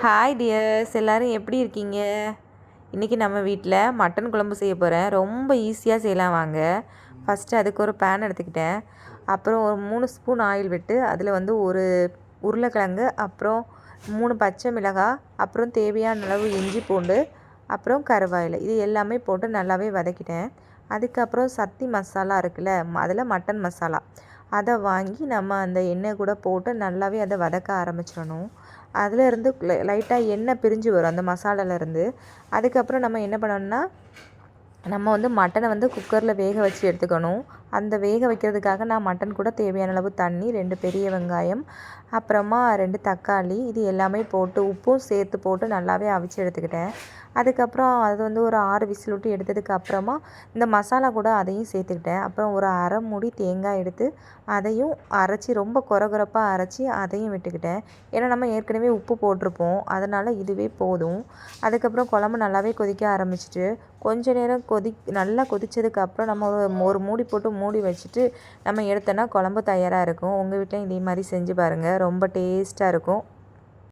Hi tears எல்லோரும் எப்படி இருக்கீங்க? இன்றைக்கி நம்ம வீட்டில் மட்டன் குழம்பு செய்ய போகிறேன் ரொம்ப ஈஸியாக செய்யலாம் வாங்க. ஃபஸ்ட்டு அதுக்கு ஒரு பேன் எடுத்துக்கிட்டேன். அப்புறம் ஒரு மூணு ஸ்பூன் ஆயில் விட்டு அதில் வந்து ஒரு உருளைக்கிழங்கு அப்புறம் மூணு பச்சை மிளகாய் அப்புறம் தேவையான அளவு இஞ்சி பூண்டு அப்புறம் கருவாயில். இது எல்லாமே போட்டு நல்லாவே வதக்கிட்டேன். அதுக்கப்புறம் சக்தி மசாலா இருக்குல்ல அதில் மட்டன் மசாலா. அதை வாங்கி நம்ம அந்த எண்ணெய் கூட போட்டு நல்லாவே அதை வதக்க ஆரம்பிச்சிடணும். அதிலேருந்து லைட்டாக எண்ணெய் பிரிஞ்சு வரும் அந்த மசாலாலேருந்து. அதுக்கப்புறம் நம்ம என்ன பண்ணணும்னா நம்ம வந்து மட்டனை வந்து குக்கரில் வேக வச்சு எடுத்துக்கணும். அந்த வேக வைக்கிறதுக்காக நான் மட்டன் கூட தேவையான அளவு தண்ணி ரெண்டு பெரிய வெங்காயம் அப்புறமா ரெண்டு தக்காளி இது எல்லாமே போட்டு உப்பும் சேர்த்து போட்டு நல்லாவே அவிச்சு எடுத்துக்கிட்டேன். அதுக்கப்புறம் அது வந்து ஒரு ஆறு விசில் விட்டு எடுத்ததுக்கு அப்புறமா இந்த மசாலா கூட அதையும் சேர்த்துக்கிட்டேன். அப்புறம் ஒரு அரை மூடி தேங்காய் எடுத்து அதையும் அரைச்சி ரொம்ப குறகுறப்பாக அரைச்சி அதையும் விட்டுக்கிட்டேன். ஏன்னா நம்ம ஏற்கனவே உப்பு போட்டிருப்போம். அதனால் இதுவே போதும். அதுக்கப்புறம் குழம்பு நல்லாவே கொதிக்க ஆரம்பிச்சிட்டு கொஞ்ச நேரம் கொதி நல்லா கொதித்ததுக்கு அப்புறம் நம்ம ஒரு ஒரு மூடி போட்டு மூடி வச்சுட்டு நம்ம எடுத்தோன்னா குழம்பு தயாராக இருக்கும். உங்கள் வீட்டிலையும் இதே மாதிரி செஞ்சு பாருங்கள் ரொம்ப டேஸ்ட்டாக இருக்கும்.